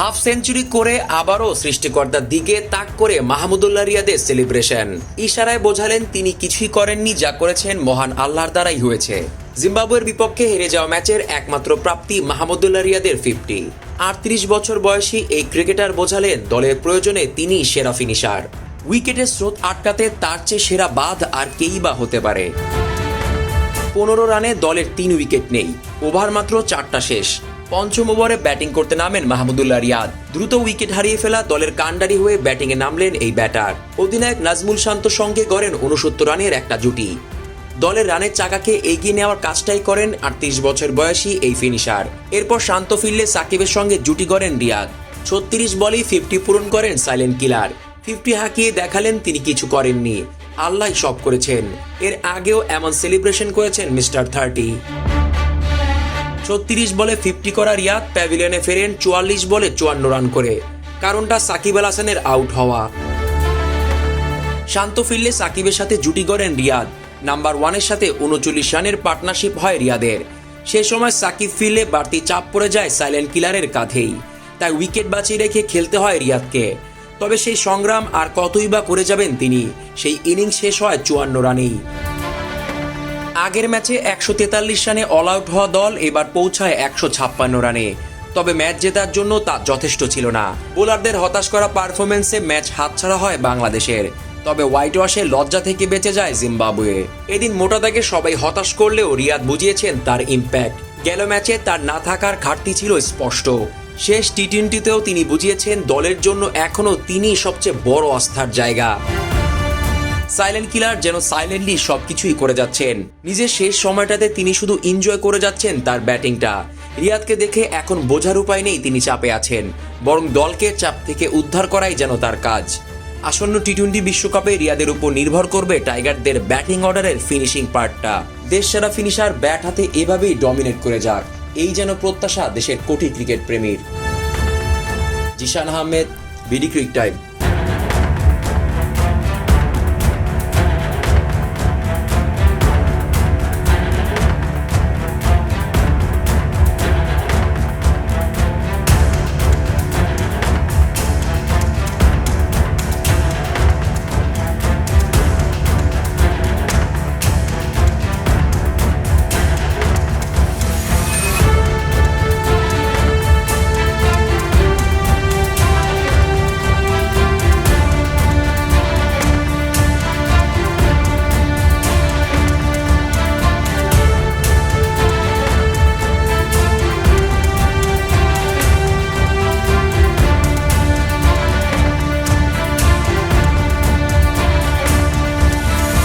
Half century করে আবারও সৃষ্টিকর্তার দিকে তাক করে মাহমুদুল্লাহ রিয়াদের সেলিব্রেশন। ইশারায় বোঝালেন তিনি কিছুই করেননি, যা করেছেন মহান আল্লাহর দ্বারাই হয়েছে। জিম্বাবুয়ের বিপক্ষে হেরে যাওয়া ম্যাচের একমাত্র প্রাপ্তি মাহমুদুল্লাহ রিয়াদের ফিফটি। আটত্রিশ বছর বয়সী এই ক্রিকেটার বোঝালেন দলের প্রয়োজনে তিনি সেরা ফিনিশার। উইকেটের স্রোত আটকাতে তার চেয়ে সেরা বাদ আর কেই বা হতে পারে। পনেরো রানে দলের তিন উইকেট নেই, ওভার মাত্র চারটা শেষ। পঞ্চম ওভারে ব্যাটিং করতে নামেন মাহমুদুল্লাহ রিয়াদ। দ্রুত উইকেট হারিয়ে ফেলা দলের কাণ্ডারি হয়ে ব্যাটিংয়ে নামলেন এই ব্যাটার। অধিনায়ক নাজমুল শান্ত সঙ্গে গড়েন উনসত্তর রানের একটা জুটি। দলের রানের চাকাকে এগিয়ে নেওয়ার কাজটাই করেন আটত্রিশ বছর বয়সী এই ফিনিশার। এরপর শান্ত ফিরলে সাকিবের সঙ্গে জুটি গড়েন রিয়াদ। ছত্রিশ বলেই ফিফটি পূরণ করেন সাইলেন্ট কিলার। ফিফটি হাঁকিয়ে দেখালেন তিনি কিছু করেননি। আল্লাহ সব করেছেন। এর আগেও এমন সেলিব্রেশন করেছেন মিস্টার থার্টি। ছত্রিশ বলে ফিফটি করা রিয়াদ প্যাভিলিয়নে ফেরেন চুয়াল্লিশ বলে চুয়ান্ন রান করে। কারণটা সাকিব আল হাসানের আউট হওয়া। শান্ত ফিরলে সাকিবের সাথে জুটি গড়েন রিয়াদ। নাম্বার ওয়ানের সাথে উনচল্লিশ রানের পার্টনারশিপ হয় রিয়াদের। সে সময় সাকিব ফিরলে বাড়তি চাপ পড়ে যায় সাইলেন্ট কিলারের কাঁধেই। তাই উইকেট বাঁচিয়ে রেখে খেলতে হয় রিয়াদকে। তবে সেই সংগ্রাম আর কতই বা করে যাবেন তিনি, সেই ইনিংস শেষ হয় চুয়ান্ন রানেই। আগের ম্যাচে একশো তেতাল্লিশ রানে অল আউট হওয়া দল এবার পৌঁছায় একশো ছাপ্পান্ন রানে। তবে ম্যাচ জেতার জন্য তা যথেষ্ট ছিল না। বোলারদের হতাশ করা পারফরমেন্সে ম্যাচ হাতছাড়া হয় বাংলাদেশের। তবে হোয়াইট ওয়াশে লজ্জা থেকে বেঁচে যায় জিম্বাবুয়ে। এদিন মোটা দাগে সবাই হতাশ করলেও রিয়াদ বুঝিয়েছেন তার ইম্প্যাক্ট গেল ম্যাচে তার না থাকার ঘাটতি ছিল স্পষ্ট। শেষ টি টোয়েন্টিতেও তিনি বুঝিয়েছেন দলের জন্য এখনও তিনিই সবচেয়ে বড় আস্থার জায়গা। সাইলেন্ট কিলার যেন সাইলেন্টলি সবকিছুই করে যাচ্ছেন। নিজের শেষ সময়টাতে তিনি শুধু এনজয় করে যাচ্ছেন তার ব্যাটিংটা রিয়াদকে দেখে এখন বোঝার উপায় নেই তিনি চাপে আছেন। বরং দলকে চাপ থেকে উদ্ধার করাই যেন তার কাজ। আসন্ন টি টোয়েন্টি বিশ্বকাপে রিয়াদের উপর নির্ভর করবে টাইগারদের ব্যাটিং অর্ডারের ফিনিশিং পার্টটা দেশ সেরা ফিনিশার ব্যাট হাতে এভাবেই ডমিনেট করে যাক। এই যেন প্রত্যাশা দেশের কোটি cricket প্রেমীর। Zishan Ahmed BD cric time